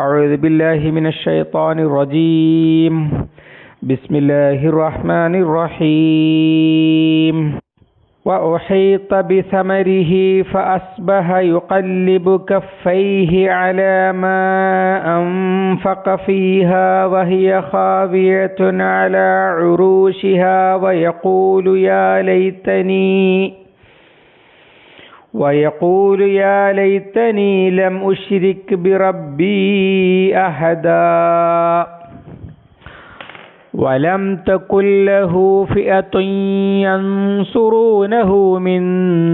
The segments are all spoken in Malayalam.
أعوذ بالله من الشيطان الرجيم. بسم الله الرحمن الرحيم. وأحيط بثمره فأصبح يقلب كفيه على ما أنفق فيها وهي خاوية على عروشها ويقول يا ليتني ويقول يا ليتني لم أشرك بربي أحدا ولم تكن له فئة ينصرونه من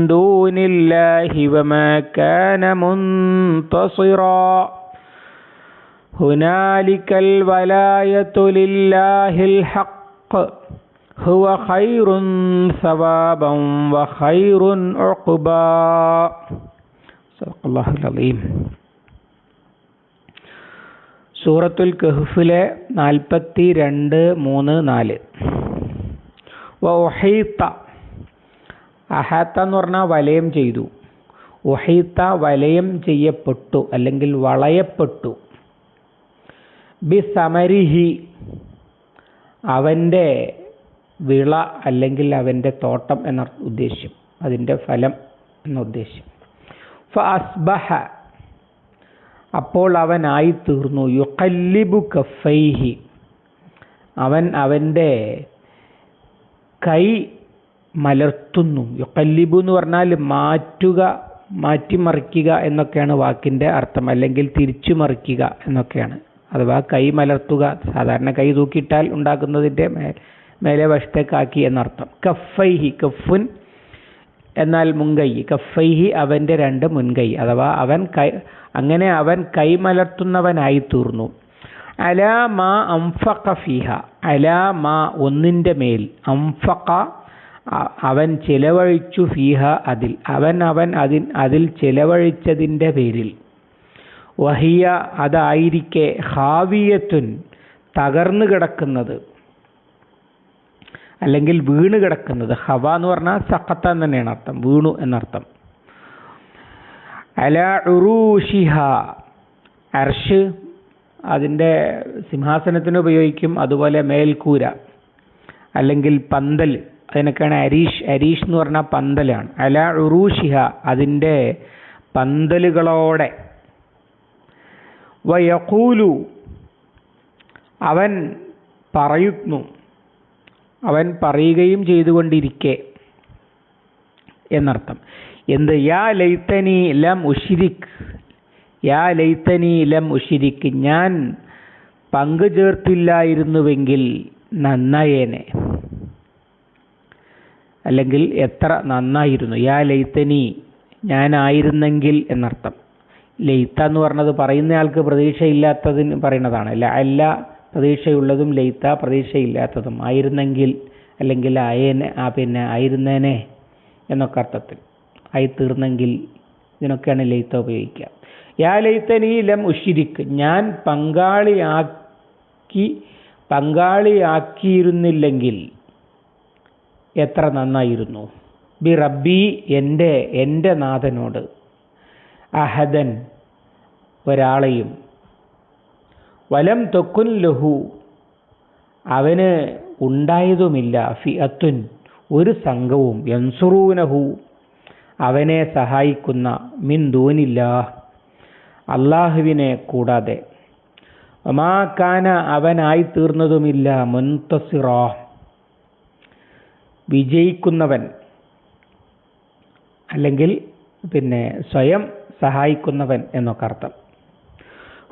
دون الله وما كان منتصرا. هنالك الولاية لله الحق. ഹുവ ഖൈറുൻ സവാബം വ ഖൈറുൻ ഉഖബ. സല്ലല്ലാഹു അലൈഹി സൂറത്തുൽ കഹ്ഫിലെ നാൽപ്പത്തി രണ്ട് മൂന്ന് നാല്. ഒഹീത്ത അഹാത്ത എന്ന് പറഞ്ഞാൽ വലയം ചെയ്തു. ഒഹീത്ത വലയം ചെയ്യപ്പെട്ടു അല്ലെങ്കിൽ വളയപ്പെട്ടു. ബി സമരിഹി. അവന്റെ വിള അല്ലെങ്കിൽ അവന്റെ തോട്ടം എന്ന ഉദ്ദേശ്യം അതിന്റെ ഫലം എന്ന ഉദ്ദേശ്യം. ഫസ്ബഹ അപ്പോൾ അവനായി തീർന്നു യുക്കല്ലിബു കഫൈഹി അവൻ അവന്റെ കൈ മലർത്തുന്നു. യുക്കല്ലിബു എന്ന് പറഞ്ഞാൽ മാറ്റുക മാറ്റിമറിക്കുക എന്നൊക്കെയാണ് വാക്കിന്റെ അർത്ഥം അല്ലെങ്കിൽ തിരിച്ചു മറിക്കുക എന്നൊക്കെയാണ്. അഥവാ കൈ മലർത്തുക സാധാരണ കൈ തൂക്കിയിട്ടാൽ ഉണ്ടാക്കുന്നതിന്റെ മേലെ വശത്തേക്കാക്കി എന്നർത്ഥം. കഫൈഹി കഫുൻ എന്നാൽ മുൻകൈ. കഫൈഹി അവന്റെ രണ്ട് മുൻകൈ. അഥവാ അവൻ കൈ അങ്ങനെ അവൻ കൈമലർത്തുന്നവനായി തീർന്നു. അല മാ അംഫഖ അലാ മാ ഒന്നിന്റെ മേൽ. അംഫഖ അവൻ ചിലവഴിച്ചു ഫീഹ അതിൽ. അവൻ അവൻ അതിൽ അതിൽ ചിലവഴിച്ചതിന്റെ പേരിൽ. വഹിയ അതായിരിക്കെ ഹാവിയത്തുൻ തകർന്നു കിടക്കുന്നത്. അല്ലെങ്കിൽ വീണ് കിടക്കുന്നത്. ഹവ എന്ന് പറഞ്ഞാൽ സഖത്ത എന്ന് തന്നെയാണ് അർത്ഥം. വീണു എന്നർത്ഥം. അല ഉറൂഷിഹ. അർഷ് അതിന്റെ സിംഹാസനത്തിന് ഉപയോഗിക്കും. അതുപോലെ മേൽക്കൂര. അല്ലെങ്കിൽ പന്തൽ. അതിനൊക്കെയാണ് അരീഷ്. അരീഷ് എന്ന് പറഞ്ഞാൽ പന്തലാണ്. അല ഉറൂഷിഹ. അതിന്റെ പന്തലുകളോടെ. വയക്കൂലു അവൻ പറയുന്നു. അവൻ പറയുകയും ചെയ്തുകൊണ്ടിരിക്കെ. എന്നർത്ഥം. എന്ത്? യാ ലൈത്തനി ലം ഉഷിരിക് യാ ലൈത്തനി ലം ഉഷിരിക് ഞാൻ പങ്കു ചേർത്തില്ലായിരുന്നുവെങ്കിൽ നന്നായേനെ. അല്ലെങ്കിൽ എത്ര നന്നായിരുന്നു? യാ ലൈത്തനി ഞാനായിരുന്നെങ്കിൽ എന്നർത്ഥം. ലൈത്ത എന്ന് പറഞ്ഞത് പറയുന്നയാൾക്ക് പ്രതീക്ഷയില്ലാത്തതിന് പറയുന്നതാണ്. അല്ല അല്ല പ്രതീക്ഷയുള്ളതും ലയിത്ത പ്രതീക്ഷയില്ലാത്തതും ആയിരുന്നെങ്കിൽ അല്ലെങ്കിൽ ആയേനെ ആ പിന്നെ ആയിരുന്നേനെ എന്നൊക്കെ അർത്ഥത്തിൽ. ആയി തീർന്നെങ്കിൽ ഇതിനൊക്കെയാണ് ലയിത്ത ഉപയോഗിക്കുക. യാ ലയിത്തനീലം ഉഷിരിക്ക് ഞാൻ പങ്കാളിയാക്കി പങ്കാളിയാക്കിയിരുന്നില്ലെങ്കിൽ എത്ര നന്നായിരുന്നു. ബി റബ്ബി എന്റെ എന്റെ നാഥനോട് അഹദൻ ഒരാളെയും വലം തൊക്കുൻ ലഹു. അവന് ഉണ്ടായതുമില്ല. ഫി അത്തുൻ ഒരു സംഘവും. യൻസുറൂനഹു അവനെ സഹായിക്കുന്ന മിൻ ദൂനില്ല അള്ളാഹുവിനെ കൂടാതെ. ഒമാക്കാന അവനായി തീർന്നതുമില്ല. മുൻതസിറ വിജയിക്കുന്നവൻ. അല്ലെങ്കിൽ പിന്നെ സ്വയം സഹായിക്കുന്നവൻ എന്നൊക്കെ അർത്ഥം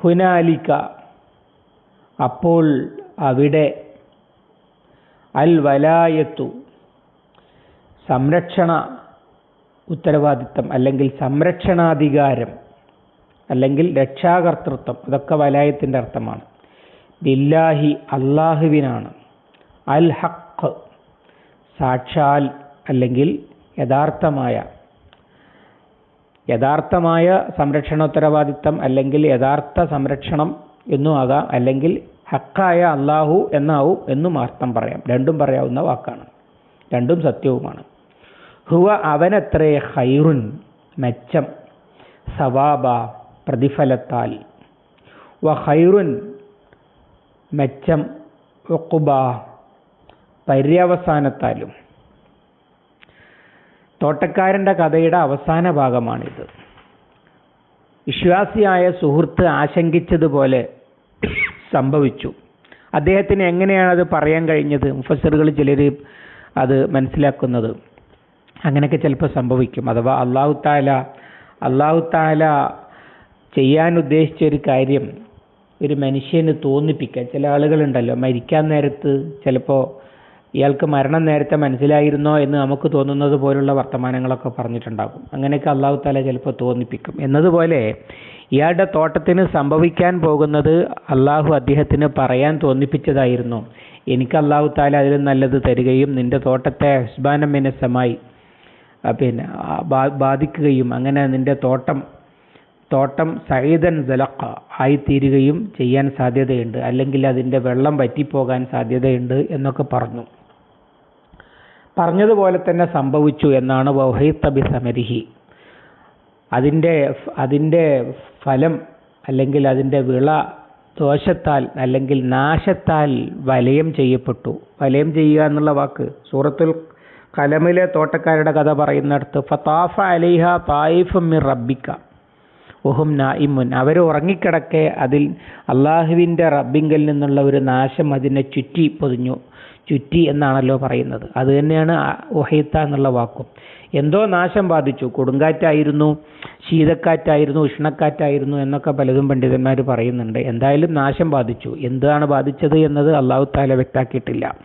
ഹുനാലിക്ക അപ്പോൾ അവിടെ അൽ വലായത്തു സംരക്ഷണ ഉത്തരവാദിത്തം അല്ലെങ്കിൽ സംരക്ഷണാധികാരം അല്ലെങ്കിൽ രക്ഷാകർത്തൃത്വം അതൊക്കെ വലായത്തിന്റെ അർത്ഥമാണ്. ബില്ലാഹി അള്ളാഹുവിനാണ് അൽ ഹക്ക് സാക്ഷാൽ അല്ലെങ്കിൽ യഥാർത്ഥമായ. യഥാർത്ഥമായ സംരക്ഷണോത്തരവാദിത്തം അല്ലെങ്കിൽ യഥാർത്ഥ സംരക്ഷണം എന്നും ആകാം. അല്ലെങ്കിൽ ഹക്കായ അള്ളാഹു എന്നാവും എന്നും അർത്ഥം പറയാം. രണ്ടും പറയാവുന്ന വാക്കാണ്. രണ്ടും സത്യവുമാണ്. ഹുവ അവനത്രേ ഹൈറുൻ മെച്ചം സവാബ പ്രതിഫലത്താൽ. വ ഹൈറുൻ മെച്ചം ഉഖുബ പര്യവസാനത്താലും. തോട്ടക്കാരന്റെ കഥയുടെ അവസാന ഭാഗമാണിത്. വിശ്വാസിയായ സുഹൃത്ത് ആശങ്കിച്ചതുപോലെ സംഭവിച്ചു. അദ്ദേഹത്തിന് എങ്ങനെയാണ് അത് പറയാൻ കഴിഞ്ഞത്? മുഫസറുകൾ ചിലർ അത് മനസ്സിലാക്കുന്നത്. അങ്ങനെയൊക്കെ ചിലപ്പോൾ സംഭവിക്കും. അഥവാ അള്ളാഹു താല അള്ളാഹു താല ചെയ്യാൻ ഉദ്ദേശിച്ച ഒരു കാര്യം ഒരു മനുഷ്യന് തോന്നിപ്പിക്കാൻ ചില ആളുകളുണ്ടല്ലോ മരിക്കാൻ നേരത്ത് ചിലപ്പോൾ ഇയാൾക്ക് മരണം നേരത്തെ മനസ്സിലായിരുന്നോ എന്ന് നമുക്ക് തോന്നുന്നത് പോലുള്ള വർത്തമാനങ്ങളൊക്കെ പറഞ്ഞിട്ടുണ്ടാകും. അങ്ങനെയൊക്കെ അള്ളാഹു താല ചിലപ്പോൾ തോന്നിപ്പിക്കും. എന്നതുപോലെ ഇയാളുടെ തോട്ടത്തിന് സംഭവിക്കാൻ പോകുന്നത് അള്ളാഹു അദ്ദേഹത്തിന് പറയാൻ തോന്നിപ്പിച്ചതായിരുന്നു. എനിക്ക് അള്ളാഹു താല അതിൽ നല്ലത് തരികയും നിന്റെ തോട്ടത്തെ ഹസ്ബാനം മിനസമായി പിന്നെ ബാധിക്കുകയും അങ്ങനെ നിന്റെ തോട്ടം തോട്ടം സൈദൻ ജലക്ക ആയിത്തീരുകയും ചെയ്യാൻ സാധ്യതയുണ്ട്. അല്ലെങ്കിൽ അതിന്റെ വെള്ളം വറ്റിപ്പോകാൻ സാധ്യതയുണ്ട് എന്നൊക്കെ പറഞ്ഞു. പറഞ്ഞതുപോലെ തന്നെ സംഭവിച്ചു എന്നാണ് വൗഹൈത്തബി സമരിഹി. അതിന്റെ അതിന്റെ ഫലം അല്ലെങ്കിൽ അതിന്റെ വിള ദോഷത്താൽ അല്ലെങ്കിൽ നാശത്താൽ വലയം ചെയ്യപ്പെട്ടു. വലയം ചെയ്യുക എന്നുള്ള വാക്ക്. സൂറത്തുൽ കലമിലെ തോട്ടക്കാരുടെ കഥ പറയുന്നിടത്ത് ഫതാഫ അലിഹ തായിഫ് മിർ റബ്ബിക്ക. ഉഹും നായിമുൻ. അവർ ഉറങ്ങിക്കിടക്കെ അതിൽ അള്ളാഹുവിന്റെ റബ്ബിങ്കിൽ നിന്നുള്ള ഒരു നാശം അതിനെ ചുറ്റി പൊതിഞ്ഞു. ചുറ്റി എന്നാണല്ലോ പറയുന്നത്. അത് തന്നെയാണ് ഒഹൈത്ത എന്നുള്ള വാക്കും. എന്തോ നാശം ബാധിച്ചു. കൊടുങ്കാറ്റായിരുന്നു ശീതക്കാറ്റായിരുന്നു ഉഷ്ണക്കാറ്റായിരുന്നു എന്നൊക്കെ പലതും പണ്ഡിതന്മാർ പറയുന്നുണ്ട്. എന്തായാലും നാശം ബാധിച്ചു. എന്താണ് ബാധിച്ചത് എന്നത് അള്ളാഹു താല വ്യക്താക്കിയിട്ടില്ല.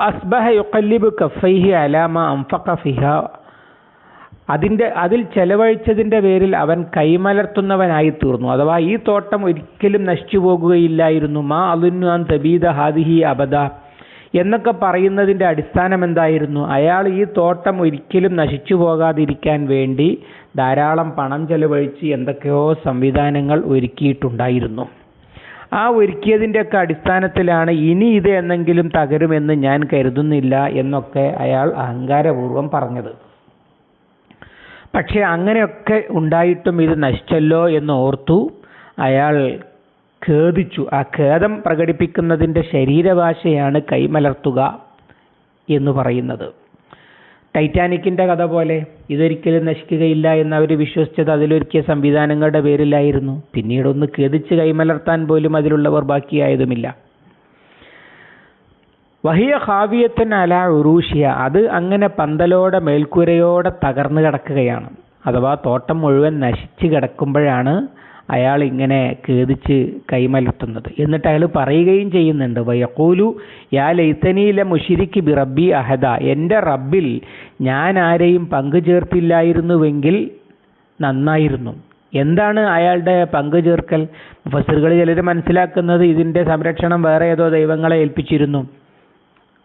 അസ്ബഹ യുക്കല്ലിബ് കഫൈഹി അലാമ അംഫഖ ഫിഹ അതിന്റെ അതിൽ ചെലവഴിച്ചതിന്റെ പേരിൽ അവൻ കൈമലർത്തുന്നവനായി തീർന്നു അഥവാ ഈ തോട്ടം ഒരിക്കലും നശിച്ചു പോകുകയില്ലായിരുന്നു. മാ അലുന്നാൻ തബീദ ഹാദിഹി അബദ. എന്നൊക്കെ പറയുന്നതിന്റെ അടിസ്ഥാനം എന്തായിരുന്നു? അയാൾ ഈ തോട്ടം ഒരിക്കലും നശിച്ചു പോകാതിരിക്കാൻ വേണ്ടി ധാരാളം പണം ചെലവഴിച്ച് എന്തൊക്കെയോ സംവിധാനങ്ങൾ ഒരുക്കിയിട്ടുണ്ടായിരുന്നു. ആ ഒരുക്കിയതിന്റെയൊക്കെ അടിസ്ഥാനത്തിലാണ് ഇനി ഇത് എന്നെങ്കിലും തകരുമെന്ന് ഞാൻ കരുതുന്നില്ല എന്നൊക്കെ അയാൾ അഹങ്കാരപൂർവം പറഞ്ഞത്. പക്ഷേ അങ്ങനെയൊക്കെ ഉണ്ടായിട്ടും ഇത് നശിച്ചല്ലോ എന്ന് ഓർത്തു അയാൾ ഖേദിച്ചു. ആ ഖേദം പ്രകടിപ്പിക്കുന്നതിന്റെ ശരീരഭാഷയാണ് കൈമലർത്തുക എന്ന് പറയുന്നത്. ടൈറ്റാനിക്കിന്റെ കഥ പോലെ ഇതൊരിക്കലും നശിക്കുകയില്ല എന്ന് വിശ്വസിച്ചത് അതിലൊരുക്കിയ സംവിധാനങ്ങളുടെ പേരിലായിരുന്നു. പിന്നീടൊന്ന് ഖേദിച്ച് കൈമലർത്താൻ പോലും അതിലുള്ളവർ ബാക്കിയായതുമില്ല. വഹിയ ഹാവിയത്തൻ അല ഉറൂഷിയ അത് അങ്ങനെ പന്തലോടെ മേൽക്കൂരയോടെ തകർന്നു കിടക്കുകയാണ്. അഥവാ തോട്ടം മുഴുവൻ നശിച്ച് കിടക്കുമ്പോഴാണ് അയാൾ ഇങ്ങനെ കേതിച്ച് കൈമലർത്തുന്നത് എന്നിട്ട് അയാൾ പറയുകയും ചെയ്യുന്നുണ്ട് വയക്കൂലു യാ ലൈത്തനീല മുഷിരിക്ക് ബി റബ്ബി അഹദ. എന്റെ റബ്ബിൽ ഞാൻ ആരെയും പങ്കു ചേർത്തില്ലായിരുന്നുവെങ്കിൽ നന്നായിരുന്നു. എന്താണ് അയാളുടെ പങ്കു ചേർക്കൽ? മുഫസറുകൾ ചിലർ മനസ്സിലാക്കുന്നത് ഇതിന്റെ സംരക്ഷണം വേറെ ഏതോ ദൈവങ്ങളെ ഏൽപ്പിച്ചിരുന്നു.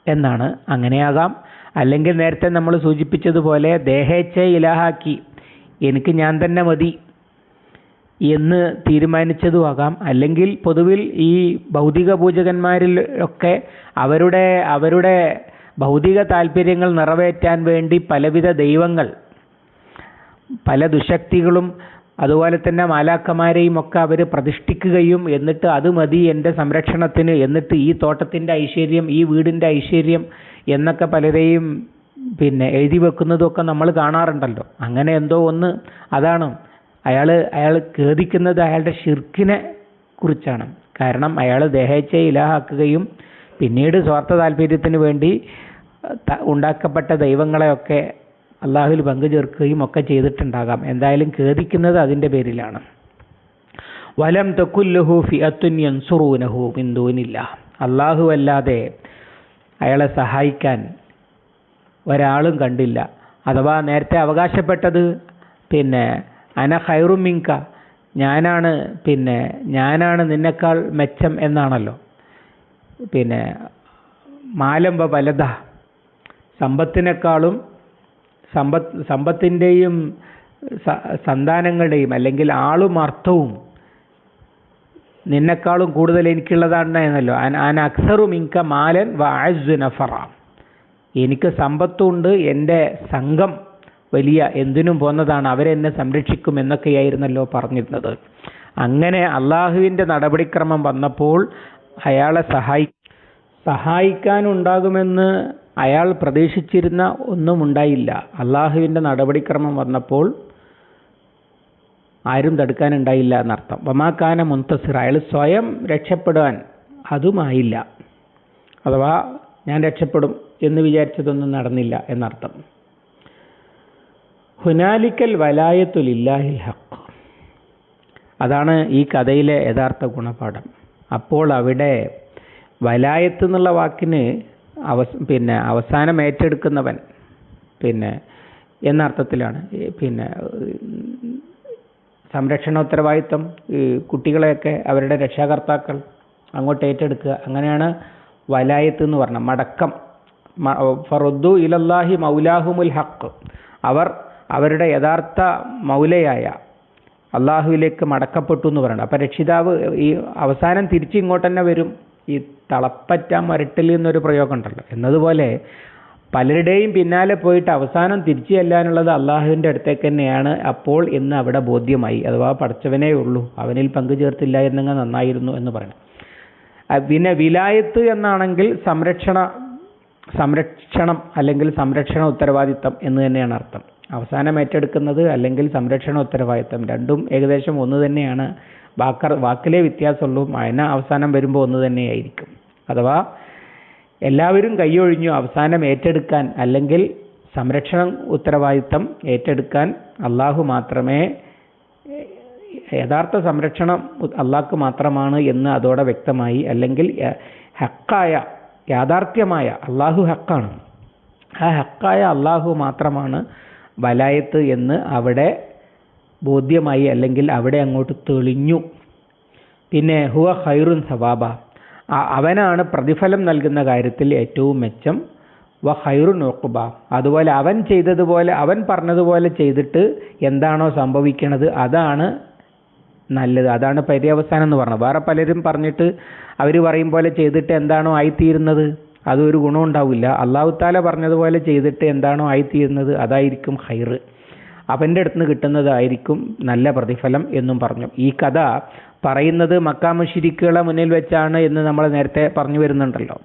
എന്നാണ് അങ്ങനെയാകാം. അല്ലെങ്കിൽ നേരത്തെ നമ്മൾ സൂചിപ്പിച്ചതുപോലെ ദേഹേച്ഛ ഇലാഹാക്കി എനിക്ക് ഞാൻ തന്നെ മതി എന്ന് തീരുമാനിച്ചതുമാകാം അല്ലെങ്കിൽ പൊതുവിൽ ഈ ഭൗതിക പൂജകന്മാരിൽ ഒക്കെ അവരുടെ അവരുടെ ഭൗതിക താല്പര്യങ്ങൾ നിറവേറ്റാൻ വേണ്ടി പലവിധ ദൈവങ്ങൾ പല ദുശക്തികളും അതുപോലെ തന്നെ മാലാക്കമാരെയും ഒക്കെ അവർ പ്രതിഷ്ഠിക്കുകയും എന്നിട്ട് അത് മതി എന്റെ സംരക്ഷണത്തിന് എന്നിട്ട് ഈ തോട്ടത്തിന്റെ ഐശ്വര്യം ഈ വീടിന്റെ ഐശ്വര്യം എന്നൊക്കെ പലരെയും പിന്നെ എഴുതി വെക്കുന്നതൊക്കെ നമ്മൾ കാണാറുണ്ടല്ലോ. അങ്ങനെ എന്തോ ഒന്ന് അതാണ്. അയാൾ അയാൾ ഖേദിക്കുന്നത് അയാളുടെ ഷിർക്കിനെ കുറിച്ചാണ്. കാരണം അയാൾ ദേഹേച്ഛയെ ഇലാഹാക്കുകയും പിന്നീട് സ്വാർത്ഥ താല്പര്യത്തിന് വേണ്ടി ഉണ്ടാക്കപ്പെട്ട ദൈവങ്ങളെയൊക്കെ അള്ളാഹുവിൽ പങ്കു ചേർക്കുകയും ഒക്കെ ചെയ്തിട്ടുണ്ടാകാം. എന്തായാലും ഖേദിക്കുന്നത് അതിന്റെ പേരിലാണ്. വലം തെക്കുല്ലഹു ഫിയത്തുൻ യൻസുറൂനഹു ബിന്ദൂനില്ല അള്ളാഹു അല്ലാതെ അയാളെ സഹായിക്കാൻ ഒരാളും കണ്ടില്ല. അഥവാ നേരത്തെ അവകാശപ്പെട്ടത് പിന്നെ അന ഹൈറുമിങ്ക ഞാനാണ് പിന്നെ ഞാനാണ് നിന്നെക്കാൾ മെച്ചം എന്നാണല്ലോ. പിന്നെ മാലമ്പ വലത സമ്പത്തിനേക്കാളും സമ്പത്ത് സമ്പത്തിന്റെയും സന്താനങ്ങളുടെയും അല്ലെങ്കിൽ ആളും അർത്ഥവും നിന്നെക്കാളും കൂടുതൽ എനിക്കുള്ളതാണ് എന്നല്ലോ. ആൻ അക്സറും ഇൻക മാലൻ വാഴ്സു നഫറ. എനിക്ക് സമ്പത്തുണ്ട് എന്റെ സംഘം വലിയ എന്തിനും പോന്നതാണ് അവരെന്നെ സംരക്ഷിക്കും എന്നൊക്കെയായിരുന്നല്ലോ പറഞ്ഞിരുന്നത്. അങ്ങനെ അള്ളാഹുവിന്റെ നടപടിക്രമം വന്നപ്പോൾ അയാളെ സഹായി സഹായിക്കാനുണ്ടാകുമെന്ന് അയാൾ പ്രതീക്ഷിച്ചിരുന്ന ഒന്നും ഉണ്ടായില്ല അള്ളാഹുവിന്റെ നടപടിക്രമം വന്നപ്പോൾ ആരും തടുക്കാനുണ്ടായില്ല എന്നർത്ഥം. വമാക്കാന മുന്തസിർ അയാൾ സ്വയം രക്ഷപ്പെടുവാൻ അതുമായില്ല. അഥവാ ഞാൻ രക്ഷപ്പെടും എന്ന് വിചാരിച്ചതൊന്നും നടന്നില്ല എന്നർത്ഥം. ഹുനാലിക്കൽ വലായത്തുലില്ലാഹിൽ ഹക്ക് അതാണ് ഈ കഥയിലെ യഥാർത്ഥ ഗുണപാഠം. അപ്പോൾ അവിടെ വലായത്ത് എന്നുള്ള വാക്കിന് അവസ് പിന്നെ അവസാനം ഏറ്റെടുക്കുന്നവൻ പിന്നെ എന്ന അർത്ഥത്തിലാണ് പിന്നെ സംരക്ഷണ ഉത്തരവാദിത്വം ഈ കുട്ടികളെയൊക്കെ അവരുടെ രക്ഷാകർത്താക്കൾ അങ്ങോട്ട് ഏറ്റെടുക്കുക. അങ്ങനെയാണ് വലായത്ത് എന്ന് പറഞ്ഞ മടക്കം. ഫറുദ്ദു ഇലല്ലാഹി മൗലാഹുമുൽ ഹക്ക് അവർ അവരുടെ യഥാർത്ഥ മൗലയായ അള്ളാഹുവിലേക്ക് മടക്കപ്പെട്ടു എന്ന് പറയുന്നത്. അപ്പം രക്ഷിതാവ് ഈ അവസാനം തിരിച്ചു ഇങ്ങോട്ട് തന്നെ വരും. ഈ തളപ്പറ്റ മരട്ടിൽ എന്നൊരു പ്രയോഗം ഉണ്ടല്ലോ എന്നതുപോലെ പലരുടെയും പിന്നാലെ പോയിട്ട് അവസാനം തിരിച്ചു ചെല്ലാനുള്ളത് അള്ളാഹുവിന്റെ അടുത്തേക്ക് തന്നെയാണ്. അപ്പോൾ എന്ന് അവിടെ ബോധ്യമായി. അഥവാ പഠിച്ചവനേ ഉള്ളൂ. അവനിൽ പങ്കു ചേർത്തില്ല എന്നെങ്കിൽ നന്നായിരുന്നു എന്ന് പറയണം. പിന്നെ വിലായത്ത് എന്നാണെങ്കിൽ സംരക്ഷണ സംരക്ഷണം അല്ലെങ്കിൽ സംരക്ഷണ ഉത്തരവാദിത്തം എന്ന് തന്നെയാണ് അർത്ഥം. അവസാനം ഏറ്റെടുക്കുന്നത് അല്ലെങ്കിൽ സംരക്ഷണ ഉത്തരവാദിത്തം. രണ്ടും ഏകദേശം ഒന്ന് തന്നെയാണ്. വാക്ക വാക്കിലേ വ്യത്യാസമുള്ളൂ. മഴന അവസാനം വരുമ്പോൾ ഒന്ന് തന്നെയായിരിക്കും. അഥവാ എല്ലാവരും കൈയൊഴിഞ്ഞു അവസാനം ഏറ്റെടുക്കാൻ അല്ലെങ്കിൽ സംരക്ഷണ ഉത്തരവാദിത്തം ഏറ്റെടുക്കാൻ അള്ളാഹു മാത്രമേ യഥാർത്ഥ സംരക്ഷണം അള്ളാഹ്ക്ക് മാത്രമാണ് എന്ന് അതോടെ വ്യക്തമായി അല്ലെങ്കിൽ ഹക്കായ യാഥാർത്ഥ്യമായ അള്ളാഹു ഹക്കാണ്. ആ ഹക്കായ അള്ളാഹു മാത്രമാണ് വലായത്ത് എന്ന് അവിടെ ബോധ്യമായി അല്ലെങ്കിൽ അവിടെ അങ്ങോട്ട് തെളിഞ്ഞു. പിന്നെ ഹുവ ഹൈറുൻ സവാബ. അവനാണ് പ്രതിഫലം നൽകുന്ന കാര്യത്തിൽ ഏറ്റവും മെച്ചം. വ ഹൈറുൻ നോക്കുബ അതുപോലെ അവൻ ചെയ്തതുപോലെ അവൻ പറഞ്ഞതുപോലെ ചെയ്തിട്ട് എന്താണോ സംഭവിക്കണത് അതാണ് നല്ലത്. അതാണ് പര്യവസാനം എന്ന് പറഞ്ഞത്. വേറെ പലരും പറഞ്ഞിട്ട് അവർ പറയും പോലെ ചെയ്തിട്ട് എന്താണോ ആയിത്തീരുന്നത്? അതൊരു ഗുണം ഉണ്ടാവില്ല. അള്ളാഹു താല പറഞ്ഞതുപോലെ ചെയ്തിട്ട് എന്താണോ ആയിത്തീരുന്നത് അതായിരിക്കും ഹൈറ് അവന്റെ അടുത്ത് നിന്ന് കിട്ടുന്നതായിരിക്കും നല്ല പ്രതിഫലം എന്നും പറഞ്ഞു. ഈ കഥ പറയുന്നത് മക്കാമുഷിരിക്കുകളെ മുന്നിൽ വെച്ചാണ് എന്ന് നമ്മൾ നേരത്തെ പറഞ്ഞു വരുന്നുണ്ടല്ലോ.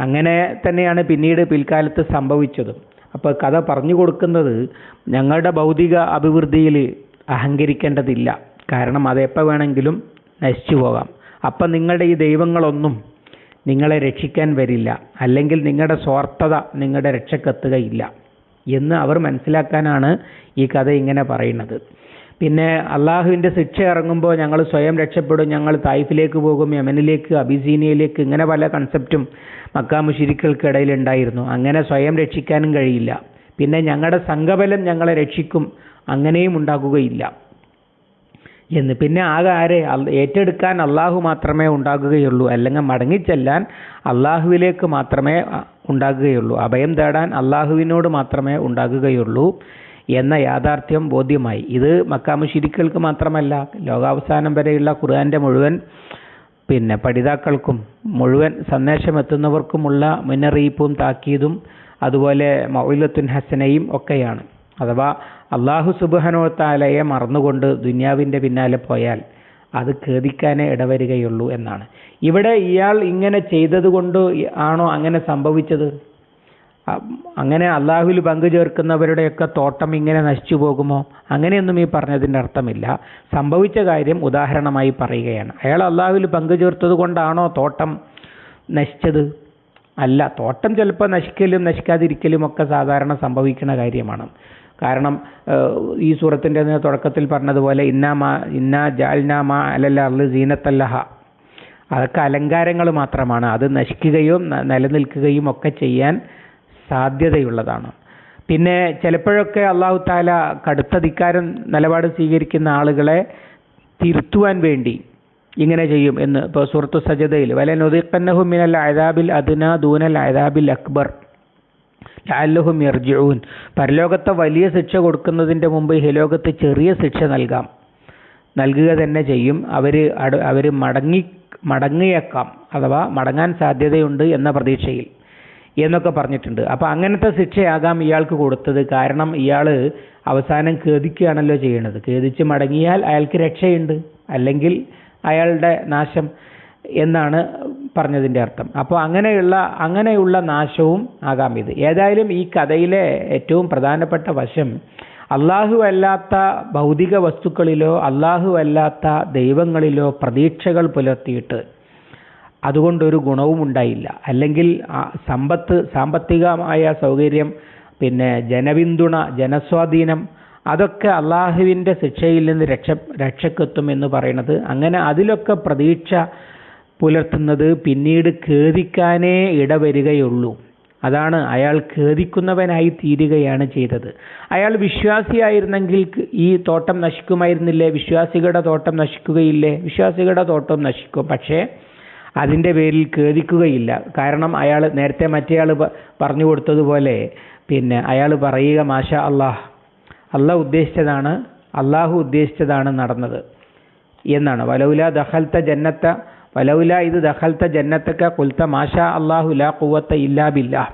അങ്ങനെ തന്നെയാണ് പിന്നീട് പിൽക്കാലത്ത് സംഭവിച്ചതും. അപ്പോൾ കഥ പറഞ്ഞു കൊടുക്കുന്നത് ഞങ്ങളുടെ ഭൗതിക അഭിവൃദ്ധിയിൽ അഹങ്കരിക്കേണ്ടതില്ല. കാരണം അത് എപ്പോൾ വേണമെങ്കിലും നശിച്ചു പോകാം. അപ്പം നിങ്ങളുടെ ഈ ദൈവങ്ങളൊന്നും നിങ്ങളെ രക്ഷിക്കാൻ വരില്ല. അല്ലെങ്കിൽ നിങ്ങളുടെ സ്വാർത്ഥത നിങ്ങളുടെ രക്ഷക്കെത്തുകയില്ല എന്ന് അവർ മനസ്സിലാക്കാനാണ് ഈ കഥ ഇങ്ങനെ പറയുന്നത്. പിന്നെ അള്ളാഹുവിന്റെ ശിക്ഷ ഇറങ്ങുമ്പോൾ ഞങ്ങൾ സ്വയം രക്ഷപ്പെടും ഞങ്ങൾ തായിഫിലേക്ക് പോകും യമനിലേക്ക് അബിസീനിയയിലേക്ക് ഇങ്ങനെ പല കൺസെപ്റ്റും മക്കാ മുഷിരിക്കൾക്കിടയിൽ ഉണ്ടായിരുന്നു. അങ്ങനെ സ്വയം രക്ഷിക്കാനും കഴിയില്ല. പിന്നെ ഞങ്ങളുടെ സംഘബലം ഞങ്ങളെ രക്ഷിക്കും അങ്ങനെയും ഉണ്ടാകുകയില്ല എന്ന്. പിന്നെ ആകെ ആരെ? ഏറ്റെടുക്കാൻ അള്ളാഹു മാത്രമേ ഉണ്ടാകുകയുള്ളൂ. അല്ലെങ്കിൽ മടങ്ങിച്ചെല്ലാൻ അള്ളാഹുവിലേക്ക് മാത്രമേ ഉണ്ടാകുകയുള്ളൂ. അഭയം തേടാൻ അള്ളാഹുവിനോട് മാത്രമേ ഉണ്ടാകുകയുള്ളൂ എന്ന യാഥാർത്ഥ്യം ബോധ്യമായി. ഇത് മക്കാമുഷിരിക്കൾക്ക് മാത്രമല്ല ലോകാവസാനം വരെയുള്ള ഖുർആന്റെ മുഴുവൻ പിന്നെ പഠിതാക്കൾക്കും മുഴുവൻ സന്ദേശം എത്തുന്നവർക്കുമുള്ള മുന്നറിയിപ്പും താക്കീതും അതുപോലെ മൗലത്തുൻ ഹസനയും ഒക്കെയാണ്. അഥവാ അള്ളാഹു സുബാനോത്താലയെ മറന്നുകൊണ്ട് ദുന്യാവിന്റെ പിന്നാലെ പോയാൽ അത് ഖേദിക്കാനേ ഇടവരികയുള്ളൂ എന്നാണ്. ഇവിടെ ഇയാൾ ഇങ്ങനെ ചെയ്തതുകൊണ്ട് ആണോ അങ്ങനെ സംഭവിച്ചത്? അങ്ങനെ അള്ളാഹുവിൽ പങ്കു ചേർക്കുന്നവരുടെയൊക്കെ തോട്ടം ഇങ്ങനെ നശിച്ചു പോകുമോ? അങ്ങനെയൊന്നും ഈ പറഞ്ഞതിന്റെ അർത്ഥമില്ല. സംഭവിച്ച കാര്യം ഉദാഹരണമായി പറയുകയാണ്. അയാൾ അള്ളാഹുവിൽ പങ്കു ചേർത്തത് കൊണ്ടാണോ തോട്ടം നശിച്ചത്? അല്ല തോട്ടം ചിലപ്പോൾ നശിക്കലും നശിക്കാതിരിക്കലും ഒക്കെ സാധാരണ സംഭവിക്കുന്ന കാര്യമാണ്. കാരണം ഈ സൂറത്തിന്റെ തുടക്കത്തിൽ പറഞ്ഞതുപോലെ ഇന്നാ മാ ഇന്നാ ജാൽനാ മാ അലല്ല അൾ സീനത്തല്ലഹ. അതൊക്കെ അലങ്കാരങ്ങൾ മാത്രമാണ്. അത് നശിക്കുകയും നിലനിൽക്കുകയും ഒക്കെ ചെയ്യാൻ സാധ്യതയുള്ളതാണ്. പിന്നെ ചിലപ്പോഴൊക്കെ അള്ളാഹു താല കടുത്ത ധിക്കാരം നിലപാട് സ്വീകരിക്കുന്ന ആളുകളെ തിരുത്തുവാൻ വേണ്ടി ഇങ്ങനെ ചെയ്യും എന്ന്. ഇപ്പോൾ സുഹൃത്തു സജ്ജതയിൽ വലൻ നൊതിക്കന്നഹു മിനൽ അയതാബിൽ അദ്ന ദൂനൽ അയതാബിൽ അക്ബർ. ലാലഹും യർജിഊൻ. പരലോകത്തെ വലിയ ശിക്ഷ കൊടുക്കുന്നതിന്റെ മുമ്പ് ഈ ലോകത്ത് ചെറിയ ശിക്ഷ നൽകാം. നൽകുക തന്നെ ചെയ്യും. അവർ അവർ മടങ്ങി മടങ്ങിയേക്കാം അഥവാ മടങ്ങാൻ സാധ്യതയുണ്ട് എന്ന പ്രതീക്ഷയിൽ എന്നൊക്കെ പറഞ്ഞിട്ടുണ്ട്. അപ്പോൾ അങ്ങനത്തെ ശിക്ഷയാകാം ഇയാൾക്ക് കൊടുത്തത്. കാരണം ഇയാൾ അവസാനം കേതിക്കുകയാണല്ലോ ചെയ്യണത്. കേതിച്ച് മടങ്ങിയാൽ അയാൾക്ക് രക്ഷയുണ്ട്. അല്ലെങ്കിൽ അയാളുടെ നാശം എന്നാണ് പറഞ്ഞതിന്റെ അർത്ഥം. അപ്പോൾ അങ്ങനെയുള്ള അങ്ങനെയുള്ള നാശവും ആകാം ഇത്. ഏതായാലും ഈ കഥയിലെ ഏറ്റവും പ്രധാനപ്പെട്ട വശം അള്ളാഹു അല്ലാത്ത ഭൗതിക വസ്തുക്കളിലോ അള്ളാഹു അല്ലാത്ത ദൈവങ്ങളിലോ പ്രതീക്ഷകൾ പുലർത്തിയിട്ട് അതുകൊണ്ടൊരു ഗുണവും ഉണ്ടായില്ല. അല്ലെങ്കിൽ സമ്പത്ത് സാമ്പത്തികമായ സൗകര്യം പിന്നെ ജനപിന്തുണ ജനസ്വാധീനം അതൊക്കെ അള്ളാഹുവിന്റെ ശിക്ഷയിൽ നിന്ന് രക്ഷ രക്ഷക്കെത്തും എന്ന് പറയുന്നത്. അങ്ങനെ അതിലൊക്കെ പ്രതീക്ഷ പുലർത്തുന്നത് പിന്നീട് ഖേദിക്കാനേ ഇടവരികയുള്ളൂ. അതാണ് അയാൾ ഖേദിക്കുന്നവനായി തീരുകയാണ് ചെയ്തത്. അയാൾ വിശ്വാസിയായിരുന്നെങ്കിൽ ഈ തോട്ടം നശിക്കുമായിരുന്നില്ലേ? വിശ്വാസികളുടെ തോട്ടം നശിക്കുകയില്ലേ? വിശ്വാസികളുടെ തോട്ടം നശിക്കും. പക്ഷേ അതിന്റെ പേരിൽ ഖേദിക്കുകയില്ല. കാരണം അയാൾ നേരത്തെ മറ്റേയാൾ പറഞ്ഞു കൊടുത്തതുപോലെ പിന്നെ അയാൾ പറയുക മാഷ അള്ളാഹ് അള്ളാഹ് ഉദ്ദേശിച്ചതാണ് അള്ളാഹു ഉദ്ദേശിച്ചതാണ് നടന്നത് എന്നാണ്. വലൗല ദഹൽത്ത ജന്നത്ത വലൗല ഇത് ദഹൽത്ത ജന്നത്തക്ക കുൽത്ത മാഷ അള്ളാഹു ലാ കുവത്ത ഇല്ലാ ബില്ലാ.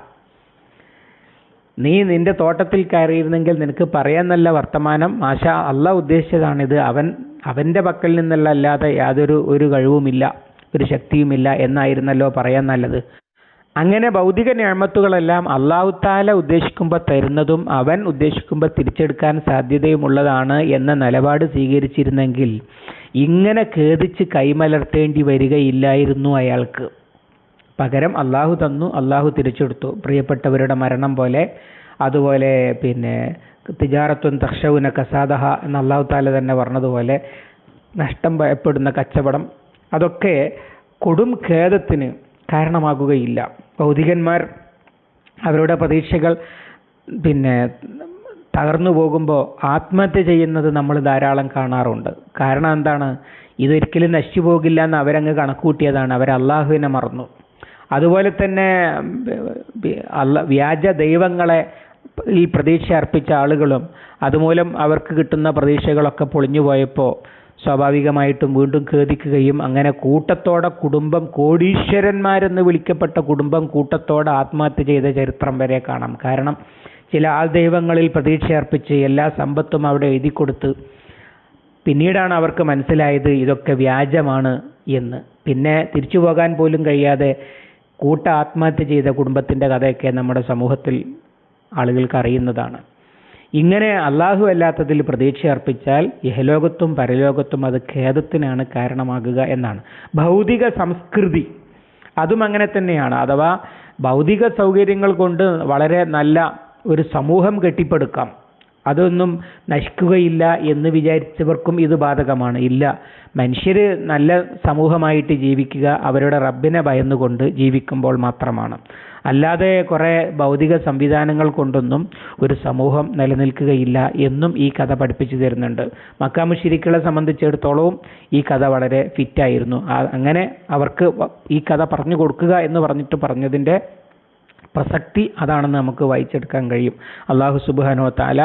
നീ നിന്റെ തോട്ടത്തിൽ കയറിയിരുന്നെങ്കിൽ നിനക്ക് പറയാൻ നല്ല വർത്തമാനം മാഷ അള്ളാഹ് ഉദ്ദേശിച്ചതാണിത്. അവൻ അവന്റെ പക്കൽ നിന്നുള്ള അല്ലാതെ യാതൊരു ഒരു കഴിവുമില്ല ഒരു ശക്തിയുമില്ല എന്നായിരുന്നല്ലോ പറയാൻ നല്ലത്. അങ്ങനെ ഭൗതിക ഞാമത്തുകളെല്ലാം അള്ളാഹുത്താല ഉദ്ദേശിക്കുമ്പോൾ തരുന്നതും അവൻ ഉദ്ദേശിക്കുമ്പോൾ തിരിച്ചെടുക്കാൻ സാധ്യതയുമുള്ളതാണ് എന്ന നിലപാട് സ്വീകരിച്ചിരുന്നെങ്കിൽ ഇങ്ങനെ ഖേദിച്ച് കൈമലർത്തേണ്ടി വരികയില്ലായിരുന്നു അയാൾക്ക്. പകരം അള്ളാഹു തന്നു അള്ളാഹു തിരിച്ചെടുത്തു. പ്രിയപ്പെട്ടവരുടെ മരണം പോലെ അതുപോലെ പിന്നെ തിജാറത്തുൻ തക്ഷവുന കസാദഹ എന്ന് അള്ളാഹു താല തന്നെ പറഞ്ഞതുപോലെ നഷ്ടം ഭയപ്പെടുന്ന കച്ചവടം അതൊക്കെ കൊടും ഖേദത്തിന് കാരണമാകുകയില്ല. ഭൗതികന്മാർ അവരുടെ പ്രതീക്ഷകൾ പിന്നെ തകർന്നു പോകുമ്പോൾ ആത്മഹത്യ ചെയ്യുന്നത് നമ്മൾ ധാരാളം കാണാറുണ്ട്. കാരണം എന്താണ്? ഇതൊരിക്കലും നശിച്ചു പോകില്ല എന്ന് അവരങ്ങ് കണക്കൂട്ടിയതാണ് അവർ അള്ളാഹുവിനെ മറന്നു. അതുപോലെ തന്നെ അല്ല വ്യാജ ദൈവങ്ങളെ ഈ പ്രതീക്ഷ അർപ്പിച്ച ആളുകളും അതുമൂലം അവർക്ക് കിട്ടുന്ന പ്രതീക്ഷകളൊക്കെ പൊളിഞ്ഞു പോയപ്പോൾ സ്വാഭാവികമായിട്ടും വീണ്ടും ഖേദിക്കുകയും അങ്ങനെ കൂട്ടത്തോടെ കുടുംബം കോടീശ്വരന്മാരെന്ന് വിളിക്കപ്പെട്ട കുടുംബം കൂട്ടത്തോടെ ആത്മഹത്യ ചെയ്ത ചരിത്രം വരെ കാണാം. കാരണം ചില ആൾ ദൈവങ്ങളിൽ പ്രതീക്ഷ അർപ്പിച്ച് എല്ലാ സമ്പത്തും അവിടെ എഴുതി കൊടുത്ത് പിന്നീടാണ് അവർക്ക് മനസ്സിലായത് ഇതൊക്കെ വ്യാജമാണ് എന്ന്. പിന്നെ തിരിച്ചു പോകാൻ പോലും കഴിയാതെ കൂട്ട ആത്മഹത്യ ചെയ്ത കുടുംബത്തിന്റെ കഥയൊക്കെ നമ്മുടെ സമൂഹത്തിൽ ആളുകൾക്ക് അറിയുന്നതാണ്. ഇങ്ങനെ അള്ളാഹു അല്ലാത്തതിൽ പ്രതീക്ഷ അർപ്പിച്ചാൽ ഇഹലോകത്തും പരലോകത്തും അത് ഖേദത്തിനാണ് കാരണമാകുക എന്നാണ്. ഭൗതിക സംസ്കൃതി അതും അങ്ങനെ തന്നെയാണ്. അഥവാ ഭൗതിക സൗകര്യങ്ങൾ കൊണ്ട് വളരെ നല്ല ഒരു സമൂഹം കെട്ടിപ്പടുക്കാം. അതൊന്നും നശിക്കുകയില്ല എന്ന് വിചാരിച്ചവർക്കും ഇത് ബാധകമാണ്. ഇല്ല. മനുഷ്യർ നല്ല സമൂഹമായിട്ട് ജീവിക്കുക അവരുടെ റബ്ബിനെ ഭയന്നുകൊണ്ട് ജീവിക്കുമ്പോൾ മാത്രമാണ്. അല്ലാതെ കുറേ ഭൗതിക സംവിധാനങ്ങൾ കൊണ്ടൊന്നും ഒരു സമൂഹം നിലനിൽക്കുകയില്ല എന്നും ഈ കഥ പഠിപ്പിച്ചു തരുന്നുണ്ട്. മക്കാമുഷിരിക്കളെ സംബന്ധിച്ചിടത്തോളവും ഈ കഥ വളരെ ഫിറ്റായിരുന്നു അങ്ങനെ അവർക്ക് ഈ കഥ പറഞ്ഞു കൊടുക്കുക എന്ന് പറഞ്ഞിട്ട് പറഞ്ഞതിന്റെ പ്രസക്തി അതാണെന്ന് നമുക്ക് വായിച്ചെടുക്കാൻ കഴിയും അള്ളാഹു സുബാനോ താല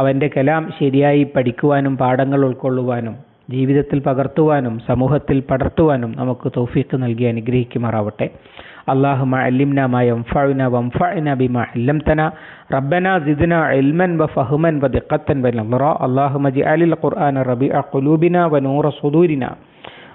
അവൻ്റെ കലാം ശരിയായി പഠിക്കുവാനും പാഠങ്ങൾ ഉൾക്കൊള്ളുവാനും ജീവിതത്തിൽ പകർത്തുവാനും സമൂഹത്തിൽ പടർത്തുവാനും നമുക്ക് തൗഫീഖ് നൽകി അനുഗ്രഹിക്കുമാറാവട്ടെ اللهم علمنا ما ينفعنا وانفعنا بما علمتنا ربنا زدنا علما وفهما ودقة ونظرا اللهم اجعل القرآن ربيع قلوبنا ونور صدورنا